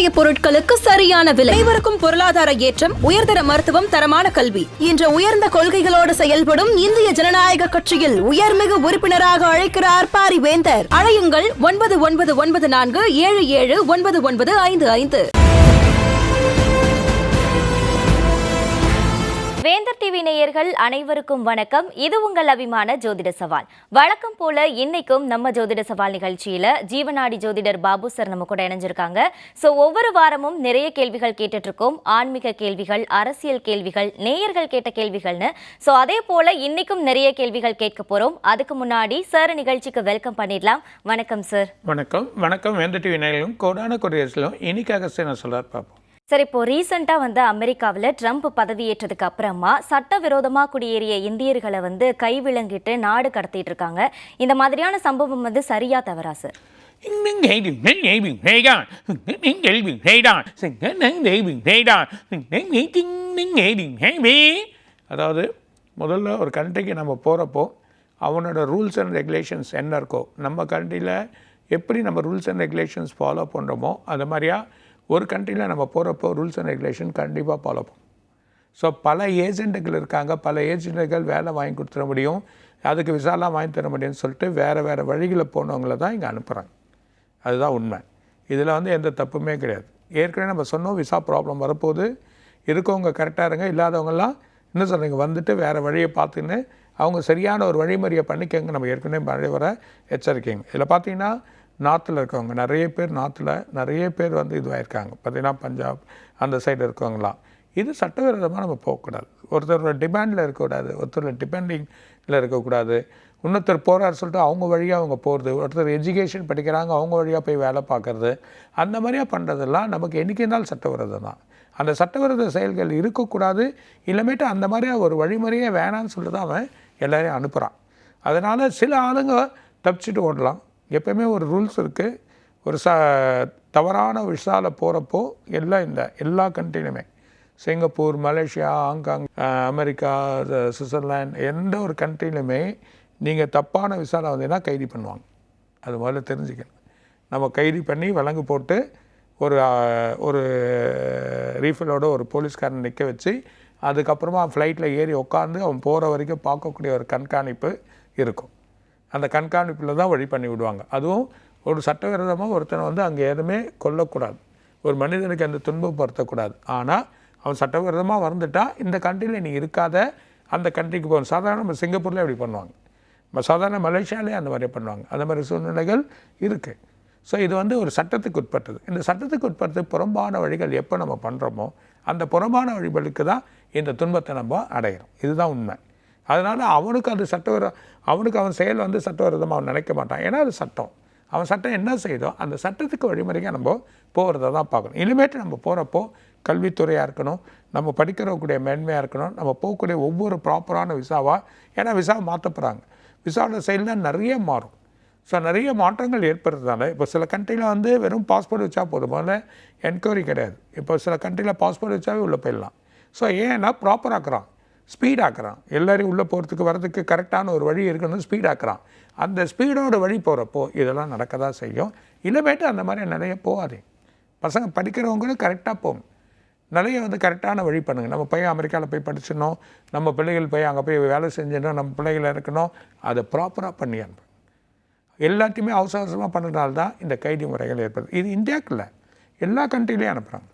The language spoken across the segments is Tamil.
விவசாய பொருட்களுக்கு சரியான விலை. அனைவருக்கும் பொருளாதார ஏற்றம் உயர்தர மருத்துவம் தரமான கல்வி. என்ற உயர்ந்த கொள்கைகளோடு செயல்படும் இந்திய ஜனநாயக கட்சியில் உயர்மிகு உறுப்பினராக அழைக்கிறார் பாரிவேந்தர். அழையுங்கள் ஒன்பது ஒன்பது ஒன்பது நான்கு ஏழு ஏழு ஒன்பது ஒன்பது ஐந்து ஐந்து. வேந்தர் டிவி நேயர்கள் அனைவருக்கும் வணக்கம். இது உங்கள் அபிமான ஜோதிட சவால். வழக்கம் போல இன்னைக்கும் நம்ம ஜோதிட சவால் நிகழ்ச்சியில ஜீவநாடி ஜோதிடர் பாபு சார் நம்ம கூட இணைஞ்சிருக்காங்க. ஸோ ஒவ்வொரு வாரமும் நிறைய கேள்விகள் கேட்டுட்டு இருக்கோம் ஆன்மீக கேள்விகள் அரசியல் கேள்விகள் நேயர்கள் கேட்ட கேள்விகள்னு. ஸோ அதே போல இன்னைக்கும் நிறைய கேள்விகள் கேட்க போறோம். அதுக்கு முன்னாடி சார் நிகழ்ச்சிக்கு வெல்கம் பண்ணிடலாம். வணக்கம் சார் வணக்கம். வணக்கம். வேந்தர் டிவி நேயர்களும் கோடான கொடியரசிலும் இன்னைக்காக நான் சொல்றார் பார்ப்போம் சார் இப்போ ரீசெண்டாக வந்து அமெரிக்காவில் ட்ரம்ப் பதவியேற்றதுக்கு அப்புறமா சட்டவிரோதமாக குடியேறிய இந்தியர்களை வந்து கைவிலங்கிட்டு நாடு கடத்திட்டு இருக்காங்க. இந்த மாதிரியான சம்பவம் வந்து சரியா தவறா சார்? அதாவது முதல்ல ஒரு கண்ட்ரிக்கு நம்ம போகிறப்போ அவனோட ரூல்ஸ் அண்ட் ரெகுலேஷன்ஸ் என்ன இருக்கோ நம்ம கண்ட்ரியில் எப்படி நம்ம ரூல்ஸ் அண்ட் ரெகுலேஷன்ஸ் ஃபாலோ பண்ணுறோமோ அது மாதிரியா ஒரு கண்ட்ரியில் நம்ம போகிறப்போ ரூல்ஸ் அண்ட் ரெகுலேஷன் கண்டிப்பாக ஃபாலோ பண்ணும். ஸோ பல ஏஜெண்ட்டுகள் இருக்காங்க. பல ஏஜெண்ட்டுகள் வேலை வாங்கி கொடுத்துட முடியும். அதுக்கு விசாலாம் வாங்கி தர முடியும்னு சொல்லிட்டு வேறு வேறு வழிகளில் போனவங்கள தான் இங்கே அனுப்புகிறாங்க அதுதான் உண்மை. இதில் வந்து எந்த தப்புமே கிடையாது. ஏற்கனவே நம்ம சொன்னோம் விசா ப்ராப்ளம் வரப்போது இருக்கவங்க கரெக்டாக இருங்க இல்லாதவங்கெல்லாம் என்ன சொல்கிறீங்க வந்துட்டு வேறு வழியை பார்த்துன்னு அவங்க சரியான ஒரு வழிமுறையை பண்ணிக்கங்க. நம்ம ஏற்கனவே மழை வர எச்சரிக்கைங்க. இதில் பார்த்தீங்கன்னா நார்த்தில் இருக்கவங்க நிறைய பேர் நார்த்தில் நிறைய பேர் வந்து இதுவாகிருக்காங்க பார்த்தீங்கன்னா பஞ்சாப் அந்த சைடு இருக்கவங்களாம் இது சட்டவிரோதமாக நம்ம போகக்கூடாது. ஒருத்தரோட டிமாண்டில் இருக்கக்கூடாது. ஒருத்தரோட டிபெண்டிங்கில் இருக்கக்கூடாது. இன்னொருத்தர் போகிறார் சொல்லிட்டு அவங்க வழியாக அவங்க போகிறது ஒருத்தர் எஜுகேஷன் படிக்கிறாங்க அவங்க வழியாக போய் வேலை பார்க்குறது. அந்த மாதிரியாக பண்ணுறதெல்லாம் நமக்கு என்றைக்கு இருந்தாலும் சட்டவிரோதம் தான். அந்த சட்டவிரோத செயல்கள் இருக்கக்கூடாது. இல்லமேட்டு அந்த மாதிரியாக ஒரு வழிமுறையே வேணான்னு சொல்லிட்டு தான் அவன் எல்லோரையும் அனுப்புகிறான் அதனால் சில ஆளுங்க தப்பிச்சுட்டு ஓடலாம். எப்பயுமே ஒரு ரூல்ஸ் இருக்குது ஒரு ச தவறான விசால போகிறப்போ எல்லாம் இந்த எல்லா கண்ட்ரிலுமே Singapore Malaysia Hong Kong America Switzerland எந்த ஒரு கண்ட்ரிலுமே நீங்கள் தப்பான விசாவில் வந்தீங்கன்னா கைது பண்ணுவாங்க. அது முதல்ல தெரிஞ்சுக்கணும். நம்ம கைது பண்ணி வழங்கு போட்டு ஒரு ஒரு ரீஃபிலோட ஒரு போலீஸ்காரன் நிற்க வச்சு அதுக்கப்புறமா ஃப்ளைட்டில் ஏறி உட்காந்து அவன் போகிற வரைக்கும் பார்க்கக்கூடிய ஒரு கண்காணிப்பு இருக்கும். அந்த கண்காணிப்பில் தான் வழி பண்ணி விடுவாங்க. அதுவும் ஒரு சட்டவிரோதமாக ஒருத்தனை வந்து அங்கே எதுவுமே கொல்லக்கூடாது. ஒரு மனிதனுக்கு அந்த துன்பப்படுத்தக்கூடாது ஆனால் அவன் சட்டவிரோதமாக வந்துட்டா இந்த கண்ட்ரியில் நீ இருக்காத அந்த கண்ட்ரிக்கு போகணும். சாதாரண நம்ம சிங்கப்பூரில் அப்படி பண்ணுவாங்க. நம்ம சாதாரண மலேசியாலே அந்த மாதிரி பண்ணுவாங்க. அந்த மாதிரி சூழ்நிலைகள் இருக்குது ஸோ இது வந்து ஒரு சட்டத்துக்கு உட்பட்டது. இந்த சட்டத்துக்கு உட்பட்டு புறம்பான வழிகள் எப்போ நம்ம பண்ணுறோமோ அந்த புறம்பான வழிகளுக்கு தான் இந்த துன்பத்தை நம்ம அடையிறோம். இதுதான் உண்மை. அதனால் அவனுக்கு அது சட்டவிரோ அவனுக்கு அவன் செயல் வந்து சட்டவிரோதமாக அவன் நினைக்க மாட்டான். ஏன்னா அது சட்டம். அவன் சட்டம் என்ன செய்தோ அந்த சட்டத்துக்கு வழிமுறையாக நம்ம போகிறத தான் பார்க்கணும். இனிமேட்டு நம்ம போகிறப்போ கல்வித்துறையாக இருக்கணும் நம்ம படிக்கிறக்கூடிய மேன்மையாக இருக்கணும் நம்ம போகக்கூடிய ஒவ்வொரு ப்ராப்பரான விசாவாக ஏன்னா விசா மாற்ற போகிறாங்க விசாவோட செயல்லாம் நிறைய மாறும். ஸோ நிறைய மாற்றங்கள் ஏற்படுறதுனால இப்போ சில கண்ட்ரியில் வந்து வெறும் பாஸ்போர்ட் வச்சா போதும். முதல்ல என்கொயரி கிடையாது. இப்போ சில கண்ட்ரியில் பாஸ்போர்ட் வச்சாவே உள்ளே போயிடலாம். ஸோ ஏன்னா ப்ராப்பராக்குறான் ஸ்பீடாக்குறான். எல்லோரையும் எல்லாரையும் உள்ளே போகிறதுக்கு வரதுக்கு கரெக்டான ஒரு வழி இருக்கணும் ஸ்பீடாக்குறான். அந்த ஸ்பீடோட வழி போகிறப்போ இதெல்லாம் நடக்க தான் செய்யும் இல்லைமேட்டு அந்த மாதிரி நிறைய போகாதே. பசங்க படிக்கிறவங்களும் கரெக்டாக போகும் நிறைய வந்து கரெக்டான வழி பண்ணுங்கள் நம்ம பையன் அமெரிக்காவில் போய் படிச்சிடணும். நம்ம பிள்ளைகள் போய் அங்கே போய் வேலை செஞ்சிடணும். நம்ம பிள்ளைகள் இருக்கணும். அதை ப்ராப்பராக பண்ணி அனுப்பு. எல்லாத்தையுமே அவசர அவசரமாக பண்ணுறதுனால தான் இந்த கைதி முறைகள் ஏற்படுது. இது இந்தியாவுக்கு இல்லை எல்லா கண்ட்ரிலையும் அனுப்புகிறாங்க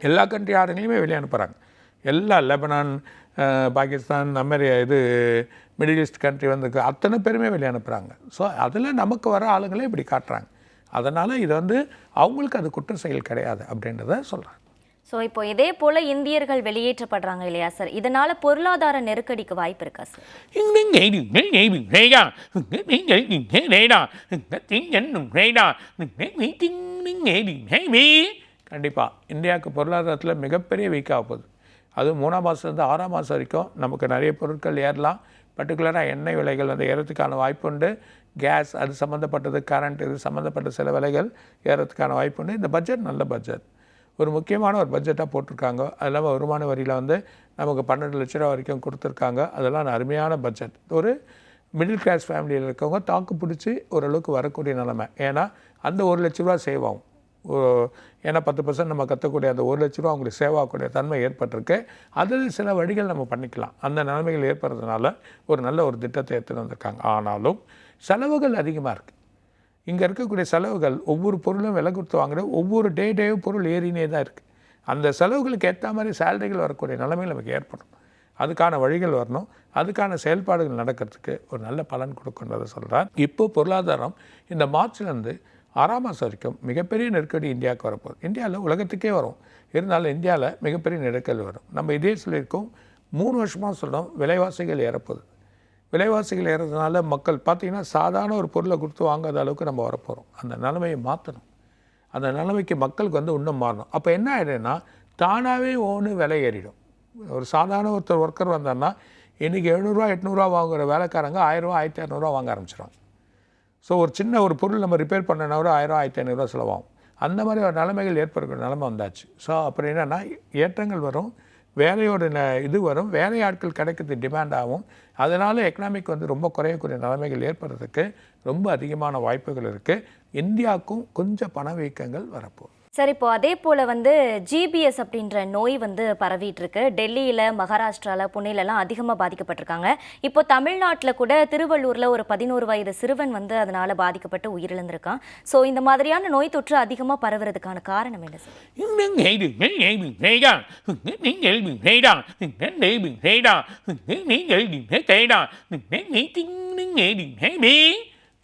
எல்லா கண்ட்ரி ஆளுங்களையுமே வெளியே அனுப்புகிறாங்க எல்லா லெபனான் பாகிஸ்தான் அமெரி இது மிடில் ஈஸ்ட் கண்ட்ரி வந்து அத்தனை பேருமே வெளியே அனுப்புகிறாங்க ஸோ அதில் நமக்கு வர ஆளுங்களே இப்படி காட்டுறாங்க அதனால் இது வந்து அவங்களுக்கு அது குற்ற செயல் கிடையாது அப்படின்றத சொல்கிறாங்க ஸோ இப்போ இதே போல இந்தியர்கள் வெளியேற்றப்படுறாங்க இல்லையா சார் இதனால பொருளாதார நெருக்கடிக்கு வாய்ப்பு இருக்கா சார் கண்டிப்பாக இந்தியாவுக்கு பொருளாதாரத்தில் மிகப்பெரிய வீக்காக போகுது அதுவும் மூணாம் மாதத்துலேருந்து ஆறாம் மாதம் வரைக்கும் நமக்கு நிறைய பொருட்கள் ஏறலாம். பர்டிகுலராக எண்ணெய் விலைகள் வந்து வாய்ப்பு வாய்ப்புண்டு கேஸ் அது சம்மந்தப்பட்டது கரண்ட் இது சம்மந்தப்பட்ட சில விலைகள் ஏறதுக்கான வாய்ப்புண்டு இந்த பட்ஜெட் நல்ல பட்ஜெட் ஒரு முக்கியமான ஒரு பட்ஜெட்டாக போட்டிருக்காங்க. அது இல்லாமல் வருமான வரியில் வந்து நமக்கு பன்னெண்டு லட்ச ரூபா வரைக்கும் கொடுத்துருக்காங்க. அதெல்லாம் அருமையான பட்ஜெட் ஒரு மிடில் கிளாஸ் ஃபேமிலியில் இருக்கவங்க தாக்கு பிடிச்சி ஓரளவுக்கு வரக்கூடிய நிலமை. ஏன்னா அந்த ஒரு லட்ச ரூபா சேவ் ஆகும். ஏன்னா பத்து பர்சன்ட் நம்ம கற்றக்கூடிய அந்த ஒரு லட்ச ரூபா அவங்களுக்கு சேவாக்கூடிய தன்மை ஏற்பட்டிருக்கு. அதில் சில வழிகள் நம்ம பண்ணிக்கலாம். அந்த நிலைமைகள் ஏற்படுறதுனால ஒரு நல்ல ஒரு திட்டத்தை எடுத்துகிட்டு வந்திருக்காங்க. ஆனாலும் செலவுகள் அதிகமாக இருக்குது இங்கே இருக்கக்கூடிய செலவுகள் ஒவ்வொரு பொருளும் விலை கொடுத்து வாங்குற ஒவ்வொரு டே டேவும் பொருள் ஏறினே தான் இருக்குது அந்த செலவுகளுக்கு ஏற்ற மாதிரி சேலரிகள் வரக்கூடிய நிலைமைகள் நமக்கு ஏற்படும். அதுக்கான வழிகள் வரணும். அதுக்கான செயல்பாடுகள் நடக்கிறதுக்கு ஒரு நல்ல பலன் கொடுக்குன்றதை சொல்கிறார் இப்போ பொருளாதாரம் இந்த மார்ச்லேருந்து ஆறாம் மாதம் வரைக்கும் மிகப்பெரிய நெருக்கடி இந்தியாவுக்கு வரப்போகுது. இந்தியாவில் உலகத்துக்கே வரும். இருந்தாலும் இந்தியாவில் மிகப்பெரிய நெருக்கடி வரும். நம்ம இதே சொல்லியிருக்கோம். மூணு வருஷமாக சொல்கிறோம் விலைவாசிகள் ஏறப்போகுது. விலைவாசிகள் ஏறதுனால மக்கள் பார்த்திங்கன்னா சாதாரண ஒரு பொருளை கொடுத்து வாங்காத அளவுக்கு நம்ம வரப்போகிறோம் அந்த நிலைமையை மாற்றணும் அந்த நிலைமைக்கு மக்களுக்கு வந்து இன்னும் மாறணும். அப்போ என்ன ஆகிடும்னா தானாகவே ஒன்று விலை ஏறிடும். ஒரு சாதாரண ஒருத்தர் ஒர்க்கர் வந்தான்னா இன்றைக்கி எழுநூறுவா எட்நூறுவா வாங்குற வேலைக்காரங்க ஆயிரரூவா ஆயிரத்தி இரநூறுவா வாங்க ஆரம்பிச்சிடுவாங்க ஸோ ஒரு சின்ன ஒரு பொருள் நம்ம ரிப்பேர் பண்ணனா ஒரு ஆயிரம் ஆயிரத்தி ஐநூறுரூவா செலவாகும். அந்த மாதிரி ஒரு நிலைமைகள் ஏற்படுற நிலைமை வந்தாச்சு. ஸோ அப்புறம் என்னென்னா ஏற்றங்கள் வரும் வேலையோட ந இது வரும் வேலை ஆட்கள் கிடைக்கிறது டிமாண்ட் ஆகும். அதனால் எக்கனாமிக் வந்து ரொம்ப குறையக்கூடிய நிலைமைகள் ஏற்படுறதுக்கு ரொம்ப அதிகமான வாய்ப்புகள் இருக்குது இந்தியாவுக்கும் கொஞ்சம் பணவீக்கங்கள் வரப்போகுது. சார் இப்போ அதே போல் வந்து ஜிபிஎஸ் அப்படின்ற நோய் வந்து பரவிட்டு இருக்கு டெல்லியில் மகாராஷ்டிராவில் புனேலலாம் அதிகமாக பாதிக்கப்பட்டிருக்காங்க. இப்போ தமிழ்நாட்டில் கூட திருவள்ளூரில் ஒரு பதினோரு வயது சிறுவன் வந்து அதனால் பாதிக்கப்பட்டு உயிரிழந்திருக்கான். ஸோ இந்த மாதிரியான நோய் தொற்று அதிகமாக பரவுறதுக்கான காரணம் என்ன சார்?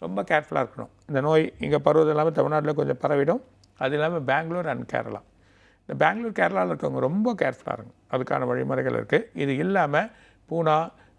ரொம்ப கேர்ஃபுல்லாக இருக்கணும். இந்த நோய் இங்கே பரவுவது இல்லாமல் தமிழ்நாட்டில் கொஞ்சம் பரவிடும். அது இல்லாமல் பெங்களூர் அண்ட் கேரளா. இந்த பெங்களூர் கேரளாவில் இருக்கவங்க ரொம்ப கேர்ஃபுல்லாக இருக்கும் அதுக்கான வழிமுறைகள் இருக்குது இது இல்லாமல் பூனா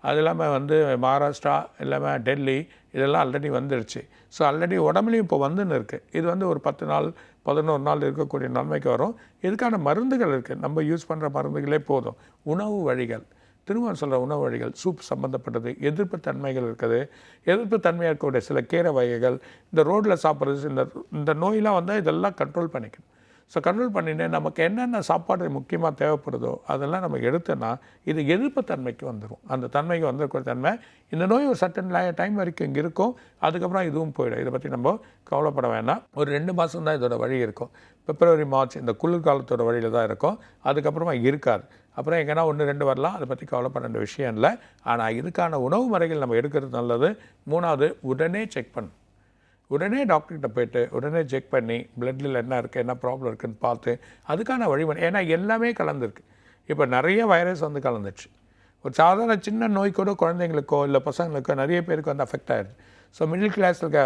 அது இல்லாமல் வந்து மகாராஷ்டிரா இல்லாமல் டெல்லி இதெல்லாம் ஆல்ரெடி வந்துடுச்சு ஸோ ஆல்ரெடி உடம்புலையும் இப்போ வந்துன்னு இருக்குது இது வந்து ஒரு பத்து நாள் பதினோரு நாள் இருக்கக்கூடிய நன்மைக்கு வரும். இதுக்கான மருந்துகள் இருக்குது நம்ம யூஸ் பண்ணுற மருந்துகளே போதும். உணவு வழிகள். திரும்ப சொல்கிற உணவு வழிகள் சூப் சம்மந்தப்பட்டது எதிர்ப்பு தன்மைகள் இருக்குது. எதிர்ப்பு தன்மையாக இருக்கக்கூடிய சில கீரை வகைகள் இந்த ரோட்டில் சாப்பிட்றது இந்த இந்த நோயெலாம் வந்தால் இதெல்லாம் கண்ட்ரோல் பண்ணிக்கணும் ஸோ கண்ட்ரோல் பண்ணினேன். நமக்கு என்னென்ன சாப்பாடு முக்கியமாக தேவைப்படுதோ அதெல்லாம் நம்ம எடுத்தோன்னா இது எதிர்ப்பு தன்மைக்கு வந்துடும் அந்த தன்மைக்கு வந்திருக்கிற தன்மை இந்த நோய் ஒரு சட்டன் டைம் வரைக்கும் இங்கே இருக்கும். அதுக்கப்புறம் இதுவும் போயிடும். இதை பற்றி நம்ம கவலைப்பட வேண்டாம். ஒரு ரெண்டு மாதம் தான் இதோட வழி இருக்கும். பிப்ரவரி மார்ச் இந்த குளிர்காலத்தோட வழியில் தான் இருக்கும். அதுக்கப்புறமா இருக்காது. அப்புறம் எங்கன்னா ஒன்று ரெண்டு வரலாம். அதை பற்றி கவலைப்பட வேண்டிய விஷயம் இல்லை. ஆனால் இதுக்கான உணவு முறைகள் நம்ம எடுக்கிறது நல்லது. மூணாவது உடனே செக் பண்ணும் உடனே டாக்டர்கிட்ட போயிட்டு உடனே செக் பண்ணி பிளட்டில் என்ன இருக்குது என்ன ப்ராப்ளம் இருக்குன்னு பார்த்து அதுக்கான வழிமுறை ஏன்னா எல்லாமே கலந்துருக்கு. இப்போ நிறைய வைரஸ் வந்து கலந்துச்சு ஒரு சாதாரண சின்ன நோய் கூட குழந்தைங்களுக்கோ இல்லை பசங்களுக்கோ நிறைய பேருக்கு வந்து அஃபெக்ட் ஆகிடுது ஸோ மிடில் கிளாஸில் இருக்க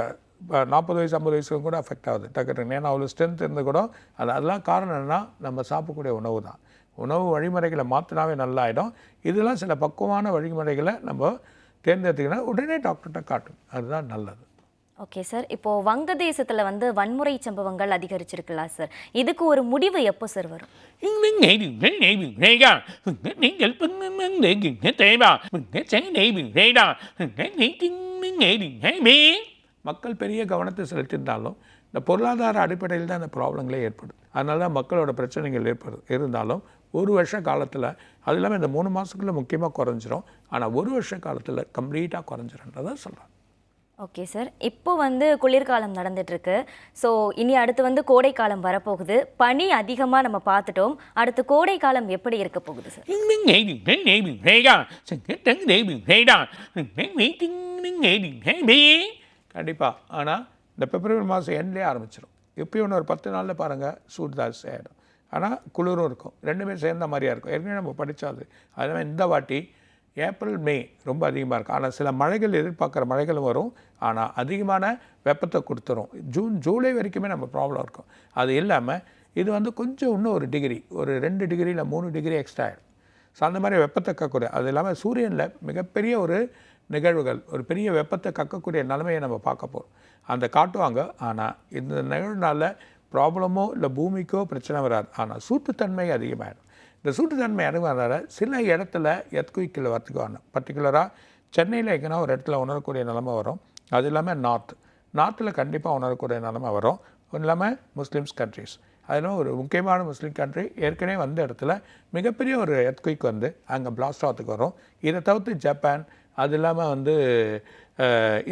நாற்பது வயசு ஐம்பது வயசுக்கும் கூட அஃபெக்ட் ஆகுது. டக்குன்னு. ஏன்னா அவ்வளோ ஸ்ட்ரென்த் இருந்து கூட அது அதெல்லாம் காரணம் என்னன்னா நம்ம சாப்பிடக்கூடிய உணவு தான். உணவு வழிமுறைகளை மாற்றினாவே நல்லாயிடும். இதெல்லாம் சில பக்குவமான வழிமுறைகளை நம்ம தேர்ந்தெடுத்துக்கினா உடனே டாக்டர்கிட்ட காட்டும். அதுதான் நல்லது. ஓகே சார் இப்போ வங்கதேசத்தில் வந்து வன்முறை சம்பவங்கள் அதிகரிச்சிருக்குல்ல சார் இதுக்கு ஒரு முடிவு எப்போ சார் வரும்? மக்கள் பெரிய கவனத்தை செலுத்தியிருந்தாலும் இந்த பொருளாதார அடிப்படையில் தான் இந்த ப்ராப்ளங்களே ஏற்படுது. அதனால தான் மக்களோட பிரச்சனைகள் ஏற்படுது இருந்தாலும் ஒரு வருஷ காலத்தில் அது இல்லாமல் இந்த மூணு மாதத்துக்குள்ளே முக்கியமாக குறைஞ்சிரும். ஆனால் ஒரு வருஷ காலத்தில் கம்ப்ளீட்டாக குறைஞ்சிருன்றதை சொல்கிறேன் ஓகே சார் இப்போ வந்து குளிர்காலம் நடந்துட்டுருக்கு ஸோ இனி அடுத்து வந்து கோடைக்காலம் வரப்போகுது பனி அதிகமாக நம்ம பார்த்துட்டோம் அடுத்து கோடை காலம் எப்படி இருக்க போகுது சார் கண்டிப்பாக ஆனால் இந்த பிப்ரவரி மாதம் எண்ட்லேயே ஆரம்பிச்சிடும் எப்பயும் ஒன்று ஒரு பத்து நாளில் பாருங்கள் சூடு ஆகிடும் ஆனால் குளிரும் இருக்கும் ரெண்டுமே சேர்ந்த மாதிரியாக இருக்கும் ஏற்கனவே நம்ம படித்தாது அதனால் இந்த வாட்டி ஏப்ரல் மே ரொம்ப அதிகமாக இருக்கும் ஆனால் சில மழைகள் எதிர்பார்க்குற மழைகள் வரும் ஆனால் அதிகமான வெப்பத்தை கொடுத்துரும். ஜூன் ஜூலை வரைக்குமே நம்ம ப்ராப்ளம் இருக்கும். அது இல்லாமல் இது வந்து கொஞ்சம் இன்னும் ஒரு டிகிரி ஒரு ரெண்டு டிகிரி இல்லை மூணு டிகிரி எக்ஸ்ட்ரா ஆகிடும் ஸோ அந்த மாதிரி வெப்பத்தை கக்கக்கூடிய அது இல்லாமல் சூரியனில் மிகப்பெரிய ஒரு நிகழ்வுகள் ஒரு பெரிய வெப்பத்தை கக்கக்கூடிய நிலைமையை நம்ம பார்க்க போகிறோம் அந்த காட்டுவாங்க. ஆனால் இந்த நிகழ்வுனால ப்ராப்ளமோ இல்லை பூமிக்கோ பிரச்சனை வராது. ஆனால் சூட்டுத்தன்மை அதிகமாகிடும் இந்த சூட்டுத்தன்மை அதிகமாகிறதால சில இடத்துல எத்குவிக்கில் வரத்துக்கு வரணும் பர்டிகுலராக சென்னையில் எங்கன்னா ஒரு இடத்துல உணரக்கூடிய நிலமை வரும். அது இல்லாமல் நார்த் நார்த்தில் கண்டிப்பாக உணரக்கூடிய நிலமை வரும். ஒன்றும் இல்லாமல் முஸ்லீம்ஸ் கண்ட்ரிஸ் அதில் ஒரு முக்கியமான முஸ்லீம் கண்ட்ரி ஏற்கனவே வந்த இடத்துல மிகப்பெரிய ஒரு எர்த்குயிக் வந்து அங்கே பிளாஸ்ட் ஆகிறதுக்கு வரும். இதை தவிர்த்து ஜப்பான் அது இல்லாமல் வந்து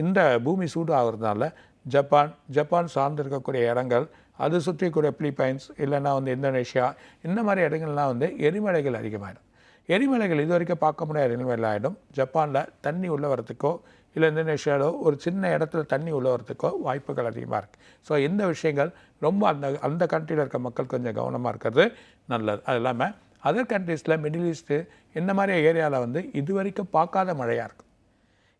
இந்த பூமி சூடு ஆகிறதுனால ஜப்பான் ஜப்பான் சார்ந்து இருக்கக்கூடிய இடங்கள் அது சுற்றி பிலிப்பைன்ஸ் இல்லைன்னா வந்து இந்தோனேஷியா இந்த மாதிரி இடங்கள்லாம் வந்து எரிமலைகள் அதிகமாகிடும் எரிமலைகள் இது வரைக்கும் பார்க்க முடியாத எரிமலை ஆகிடும் ஜப்பானில் தண்ணி உள்ள வரத்துக்கோ இல்லை இந்தோனேஷியாவிலோ ஒரு சின்ன இடத்துல தண்ணி உள்ள வரத்துக்கோ வாய்ப்புகள் அதிகமாக இருக்குது ஸோ இந்த விஷயங்கள் ரொம்ப அந்த அந்த கண்ட்ரியில் இருக்க மக்கள் கொஞ்சம் கவனமாக இருக்கிறது நல்லது. அது இல்லாமல் அதர் கண்ட்ரீஸில் மிடில் ஈஸ்ட்டு இந்த மாதிரி ஏரியாவில் வந்து இது வரைக்கும் பார்க்காத மழையாக இருக்கும்.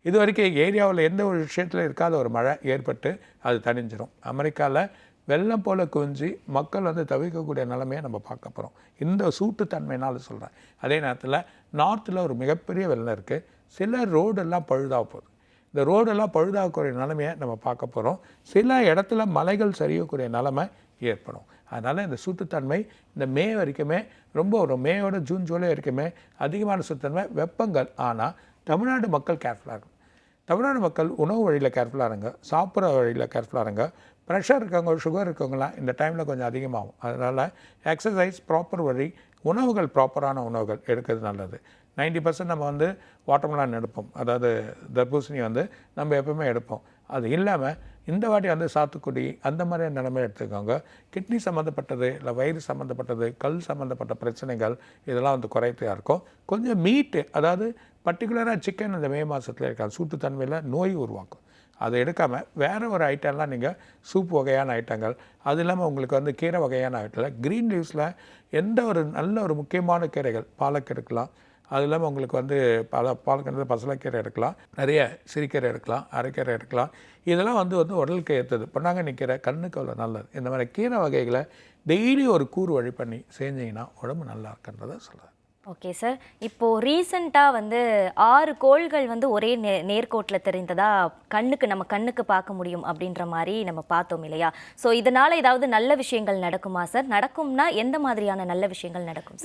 இது வரைக்கும் ஏரியாவில் எந்த ஒரு விஷயத்தில் இருக்காத ஒரு மழை ஏற்பட்டு அது தணிஞ்சிடும் அமெரிக்காவில் வெள்ளம் போல் குவிஞ்சி மக்கள் வந்து தவிர்க்கக்கூடிய நிலைமையை நம்ம பார்க்க போகிறோம் இந்த சூட்டுத்தன்மைனால சொல்கிறேன் அதே நேரத்தில் நார்த்தில் ஒரு மிகப்பெரிய வெள்ளம் இருக்குது சில ரோடெல்லாம் பழுதாக போகுது. இந்த ரோடெல்லாம் பழுதாகக்கூடிய நிலைமையை நம்ம பார்க்க போகிறோம் சில இடத்துல மலைகள் சரியக்கூடிய நிலைமை ஏற்படும். அதனால் இந்த சூட்டுத்தன்மை இந்த மே வரைக்குமே ரொம்ப ஒரு மேயோட ஜூன் ஜூலை வரைக்குமே அதிகமான சுத்தன்மை வெப்பங்கள். ஆனால் தமிழ்நாடு மக்கள் கேர்ஃபுல்லாக இருக்கும் தமிழ்நாடு மக்கள் உணவு வழியில் கேர்ஃபுல்லாக இருங்க. சாப்பிட்ற வழியில் கேர்ஃபுல்லாக இருங்க. ப்ரெஷர் இருக்கவங்க சுகர் இருக்கவங்களாம் இந்த டைமில் கொஞ்சம் அதிகமாகும். அதனால் எக்ஸசைஸ் ப்ராப்பர் வழி உணவுகள் ப்ராப்பரான உணவுகள் எடுக்கிறது நல்லது. 90% பர்சன்ட் நம்ம வந்து வாட்டர்மெலான் எடுப்போம். அதாவது தர்பூசணி வந்து நம்ம எப்பவுமே எடுப்போம். அது இல்லாமல் இந்த வாட்டி வந்து சாத்துக்குடி அந்த மாதிரியான நிலைமை எடுத்துக்கோங்க. கிட்னி சம்மந்தப்பட்டது இல்லை வயிறு சம்மந்தப்பட்டது கல் சம்மந்தப்பட்ட பிரச்சனைகள் இதெல்லாம் வந்து குறைத்தையாக இருக்கும். கொஞ்சம் மீட்டு அதாவது பர்டிகுலராக சிக்கன் இந்த மே மாதத்தில் இருக்காது. சூட்டுத்தன்மையில் நோய் உருவாக்கும். அதை எடுக்காமல் வேறு ஒரு ஐட்டம்லாம் நீங்கள் சூப் வகையான ஐட்டங்கள். அது இல்லாமல் உங்களுக்கு வந்து கீரை வகையான ஐட்டங்கள். க்ரீன் லீவ்ஸில் எந்த ஒரு நல்ல ஒரு முக்கியமான கீரைகள்? பாலக் எடுக்கலாம். அது இல்லாமல் உங்களுக்கு வந்து பல பாலக்கிறது பசலக்கீரை எடுக்கலாம். நிறைய சிறுக்கீரை எடுக்கலாம் அரைக்கீரை எடுக்கலாம். இதெல்லாம் வந்து வந்து உடலுக்கு ஏற்றது. பொன்னாங்கண்ணி கீரை கண்ணுக்கு அவ்வளோ நல்லது. இந்த மாதிரி கீரை வகைகளை டெய்லி ஒரு கூறு வழி பண்ணி செஞ்சிங்கன்னா உடம்பு நல்லா இருக்குன்றதை சொல்லுது ஓகே சார் இப்போது ரீசண்டாக வந்து ஆறு கோள்கள் வந்து ஒரே நே நேர்கோட்டில் தெரிந்ததா கண்ணுக்கு நம்ம கண்ணுக்கு பார்க்க முடியும் அப்படின்ற மாதிரி நம்ம பார்த்தோம் இல்லையா? ஸோ இதனால் ஏதாவது நல்ல விஷயங்கள் நடக்குமா சார் நடக்கும்னா எந்த மாதிரியான நல்ல விஷயங்கள் நடக்கும்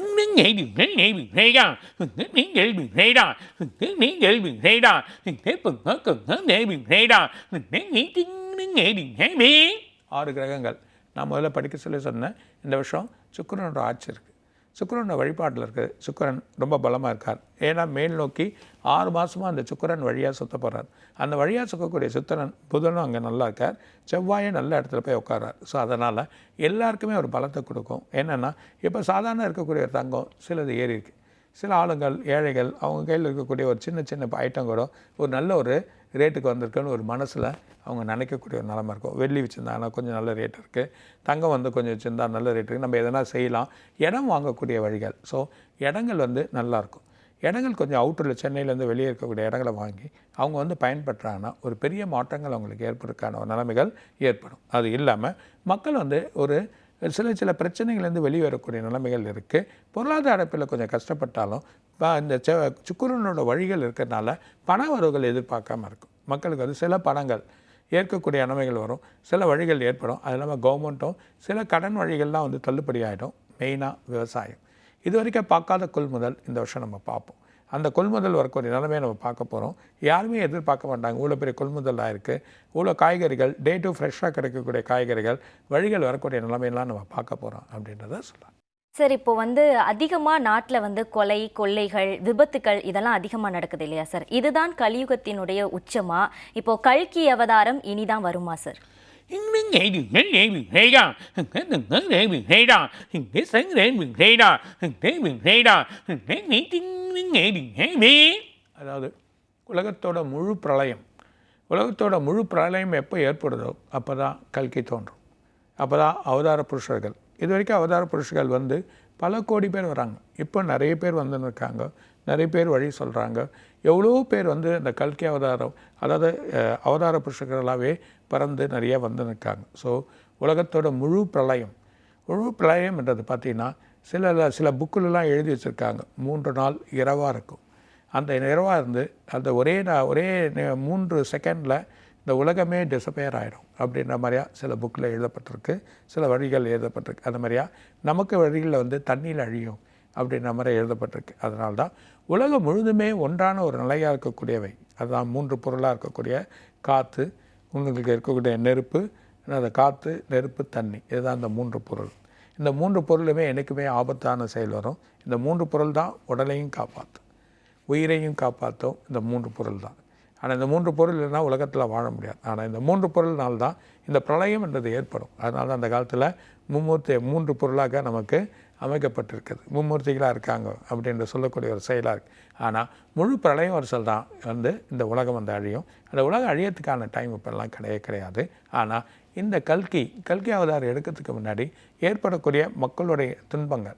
ஆறு கிரகங்கள். நான் முதல்ல படிக்க சொல்லி சொன்னேன். இந்த வருஷம் சுக்கரனோட ஆட்சி இருக்குது சுக்கிரனோட வழிபாட்டில் இருக்குது சுக்கிரன் ரொம்ப பலமாக இருக்கார். ஏன்னா மேல் நோக்கி ஆறு மாதமாக அந்த சுக்கிரன் வழியாக சுத்த போகிறார் அந்த வழியாக சுக்கக்கூடிய சுக்கிரன் புதனும் அங்கே நல்லா இருக்கார். செவ்வாயும் நல்ல இடத்துல போய் உட்காரார் ஸோ அதனால் எல்லாருக்குமே ஒரு பலத்தை கொடுக்கும். என்னென்னா இப்போ சாதாரண இருக்கக்கூடிய ஒரு தங்கம் சிலது ஏறி இருக்குது சில ஆளுங்கள் ஏழைகள் அவங்க கையில் இருக்கக்கூடிய ஒரு சின்ன சின்ன ஐட்டம் கூட ஒரு நல்ல ஒரு ரேட்டுக்கு வந்திருக்குன்னு ஒரு மனசில் அவங்க நினைக்கக்கூடிய ஒரு நிலமை இருக்கும். வெள்ளி வச்சுருந்தாங்கன்னா கொஞ்சம் நல்ல ரேட் இருக்குது தங்கம் வந்து கொஞ்சம் வச்சுருந்தா நல்ல ரேட் இருக்குது நம்ம எதனா செய்யலாம். இடம் வாங்கக்கூடிய வழிகள். ஸோ இடங்கள் வந்து நல்லாயிருக்கும் இடங்கள் கொஞ்சம் அவுட்டரில் சென்னையிலேருந்து வெளியே இருக்கக்கூடிய இடங்களை வாங்கி அவங்க வந்து பயன்படுறாங்கன்னா ஒரு பெரிய மாற்றங்கள் அவங்களுக்கு ஏற்படுறதுக்கான ஒரு நிலைமைகள் ஏற்படும். அது இல்லாமல் மக்கள் வந்து ஒரு சில சில பிரச்சனைகள்லேருந்து வெளியே வரக்கூடிய நிலைமைகள் இருக்குது பொருளாதாரப்பில் கொஞ்சம் கஷ்டப்பட்டாலும் இந்த செ சுக்குரனோட வழிகள் இருக்கிறதுனால பண வரவுகள் எதிர்பார்க்காம இருக்கும். மக்களுக்கு வந்து சில பணங்கள் ஏற்கக்கூடிய நிலைமைகள் வரும். சில வழிகள் ஏற்படும். அது இல்லாமல் கவர்மெண்ட்டும் சில கடன் வழிகள்லாம் வந்து தள்ளுபடி ஆகிடும் மெயினாக விவசாயம். இது வரைக்கும் பார்க்காத கொள்முதல். இந்த வருஷம் நம்ம பார்ப்போம். அந்த கொள்முதல் வரக்கூடிய நிலைமையை நம்ம பார்க்க போகிறோம் யாருமே எதிர்பார்க்க மாட்டாங்க. இவ்வளோ பெரிய கொள்முதல் ஆயிருக்கு இவ்வளோ காய்கறிகள் டே டு ஃப்ரெஷ்ஷாக கிடைக்கக்கூடிய காய்கறிகள் வழிகள் வரக்கூடிய நிலைமையெல்லாம் நம்ம பார்க்க போகிறோம் அப்படின்றத சொல்லலாம். சார் இப்போ வந்து அதிகமாக நாட்டில் வந்து கொலை கொள்ளைகள் விபத்துக்கள் இதெல்லாம் அதிகமாக நடக்குது இல்லையா சார்? இதுதான் கலியுகத்தினுடைய உச்சமா? இப்போ கல்கி அவதாரம் இனிதான் வருமா சார்? அதாவது உலகத்தோட முழு பிரளயம் உலகத்தோட முழு பிரளயம் எப்போ ஏற்படுதோ அப்போ தான் கல்கி தோன்றும். அப்போ தான் அவதார புருஷர்கள். இது வரைக்கும் அவதார புருஷர்கள் வந்து பல கோடி பேர் வராங்க. இப்போ நிறைய பேர் வந்துன்னு இருக்காங்க. நிறைய பேர் வழி சொல்கிறாங்க எவ்வளோ பேர் வந்து அந்த கல்கி அவதாரம் அதாவது அவதார புருஷர்களாகவே பிறந்து நிறைய வந்து நிற்காங்க ஸோ உலகத்தோட முழு பிரளயம் முழு பிரளயம்ன்றது பார்த்திங்கன்னா சில சில புக்கிலலாம் எழுதி வச்சுருக்காங்க. மூன்று நாள் இரவாக இருக்கும். அந்த இரவாக இருந்து அந்த ஒரே நான் ஒரே மூன்று செகண்டில் இந்த உலகமே டிசப்பேர் ஆகிடும் அப்படின்ற மாதிரியா சில புக்கில் எழுதப்பட்டிருக்கு. சில வழிகள் எழுதப்பட்டிருக்கு. அந்த மாதிரியா நமக்கு வழிகளில் வந்து தண்ணியில் அழியும் அப்படின்ற மாதிரி எழுதப்பட்டிருக்கு. அதனால தான் உலகம் முழுதுமே ஒன்றான ஒரு நிலையாக இருக்கக்கூடியவை. அதுதான் மூன்று பொருளாக இருக்கக்கூடிய காற்று உங்களுக்கு இருக்கக்கூடிய நெருப்பு அந்த காற்று நெருப்பு தண்ணி. இதுதான் இந்த மூன்று பொருள். இந்த மூன்று பொருளுமே எனக்குமே ஆபத்தான செயல் வரும். இந்த மூன்று பொருள் தான் உடலையும் காப்பாற்றும் உயிரையும் காப்பாற்றும் இந்த மூன்று பொருள் தான் ஆனால் இந்த மூன்று பொருள் இல்லைன்னா உலகத்தில் வாழ முடியாது. ஆனால் இந்த மூன்று பொருள்னால் தான் இந்த பிரளயம் என்றது ஏற்படும். அதனால தான் அந்த காலத்தில் மும்மூர்த்தி மூன்று பொருளாக நமக்கு அமைக்கப்பட்டிருக்குது. மும்மூர்த்திகளாக இருக்காங்க அப்படின்ற சொல்லக்கூடிய ஒரு செயலாக இருக்குது ஆனால் முழு பிரளயம் வருஷம் தான் வந்து இந்த உலகம் வந்து அழியும். அந்த உலகம் அழியத்துக்கான டைம் இப்போல்லாம் கிடையவே கிடையாது. ஆனால் இந்த கல்கி கல்கி அவதாரம் எடுக்கிறதுக்கு முன்னாடி ஏற்படக்கூடிய மக்களுடைய துன்பங்கள்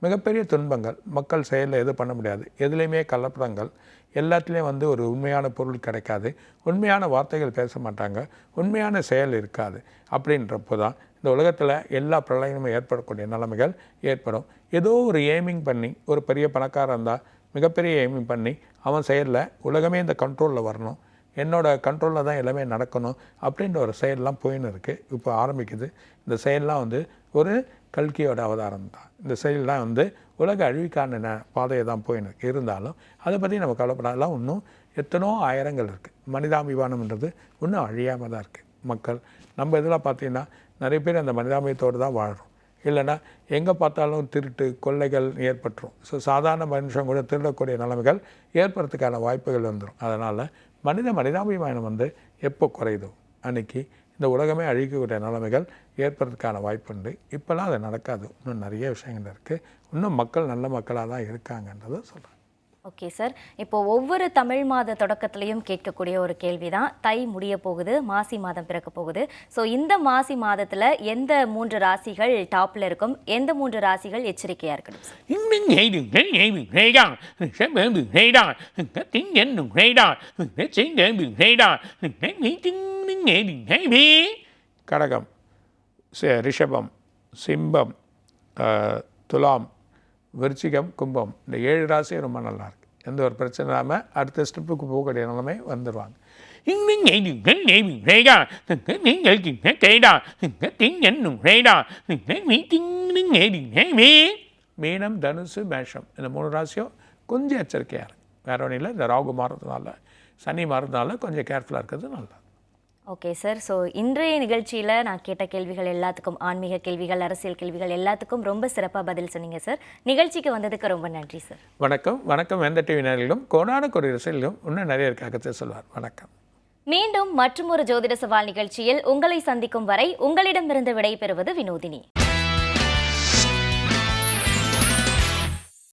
மிகப்பெரிய துன்பங்கள் மக்கள் செயலில் எதுவும் பண்ண முடியாது. எதுலேயுமே கலப்படங்கள் எல்லாத்துலேயும் வந்து ஒரு உண்மையான பொருள் கிடைக்காது. உண்மையான வார்த்தைகள் பேச மாட்டாங்க. உண்மையான செயல் இருக்காது. அப்படின்றப்போ தான் இந்த உலகத்தில் எல்லா பிரளயமும் ஏற்படக்கூடிய நிலைமைகள் ஏற்படும். ஏதோ ஒரு எய்மிங் பண்ணி ஒரு பெரிய பணக்காரன் இருந்தால் மிகப்பெரிய எய்மிங் பண்ணி அவன் செயலில் உலகமே இந்த கண்ட்ரோலில் வரணும். என்னோடய கண்ட்ரோலில் தான் எல்லாமே நடக்கணும் அப்படின்ற ஒரு செயல்லாம் போயின்னு இருக்குது இப்போ ஆரம்பிக்குது. இந்த செயல்லாம் வந்து ஒரு கல்கியோட அவதாரம் தான். இந்த செயல்லாம் வந்து உலக அழிவுக்கான பாதையை தான் போயின்னு இருந்தாலும் அதை பற்றி நம்ம கவலைப்படாதெல்லாம் இன்னும் எத்தனோ ஆயிரங்கள் இருக்குது மனிதாபிமானம்ன்றது இன்னும் அழியாமல் தான் இருக்குது மக்கள் நம்ம இதில் பார்த்தீங்கன்னா நிறைய பேர் அந்த மனிதாபியத்தோடு தான் வாழ்கிறோம் இல்லைன்னா எங்கே பார்த்தாலும் திருட்டு கொள்ளைகள் ஏற்பட்டுரும். ஸோ சாதாரண மனுஷன் கூட திருடக்கூடிய நிலைமைகள் ஏற்படுறதுக்கான வாய்ப்புகள் வந்துடும் அதனால் மனித மனிதாபிமானம் வந்து எப்போ குறையுதோ அன்னைக்கு இந்த உலகமே அழிக்கக்கூடிய நிலைமைகள் ஏற்படுறதுக்கான வாய்ப்புண்டு. இப்போல்லாம் அது நடக்காது. இன்னும் நிறைய விஷயங்கள் இருக்குது இன்னும் மக்கள் நல்ல மக்களாக தான் இருக்காங்கன்றதை சொல்கிறேன் ஓகே சார் இப்போ ஒவ்வொரு தமிழ் மாத தொடக்கத்திலையும் கேட்கக்கூடிய ஒரு கேள்வி தான் தை முடிய போகுது மாசி மாதம் பிறக்க போகுது. ஸோ இந்த மாசி மாதத்தில் எந்த மூன்று ராசிகள் டாப்பில் இருக்கும்? எந்த மூன்று ராசிகள் எச்சரிக்கையாக இருக்கணும் கடகம் ச- ரிஷபம் சிம்பம் துலாம் விருச்சிகம் கும்பம் இந்த ஏழு ராசியும் ரொம்ப நல்லாயிருக்கு எந்த ஒரு பிரச்சனை இல்லாமல் அடுத்த ஸ்டெப்புக்கு போகக்கூடிய நிலைமை வந்துடுவாங்க மீனம் தனுசு மேஷம் இந்த மூணு ராசியும் கொஞ்சம் எச்சரிக்கையாக இருக்குது வேற ஒன்றும் இல்லை இந்த ராகு மாறதுனால சனி மாறுறதுனால கொஞ்சம் கேர்ஃபுல்லாக இருக்கிறது நல்லது ஓகே சார் ஸோ இன்றைய நிகழ்ச்சியில் நான் கேட்ட கேள்விகள் எல்லாத்துக்கும் ஆன்மீக கேள்விகள் அரசியல் கேள்விகள் எல்லாத்துக்கும் ரொம்ப சிறப்பாக பதில் சொன்னீங்க சார் நிகழ்ச்சிக்கு வந்ததுக்கு ரொம்ப நன்றி சார் வணக்கம். வணக்கம் எந்த டிவி நேரிலும் கோடான கொடி ரசிலும் இன்னும் நிறைய இருக்காகத்தை சொல்வார். வணக்கம். மீண்டும் மற்றொரு ஜோதிட சவால் நிகழ்ச்சியில் உங்களை சந்திக்கும் வரை உங்களிடமிருந்து விடைபெறுவது வினோதினி.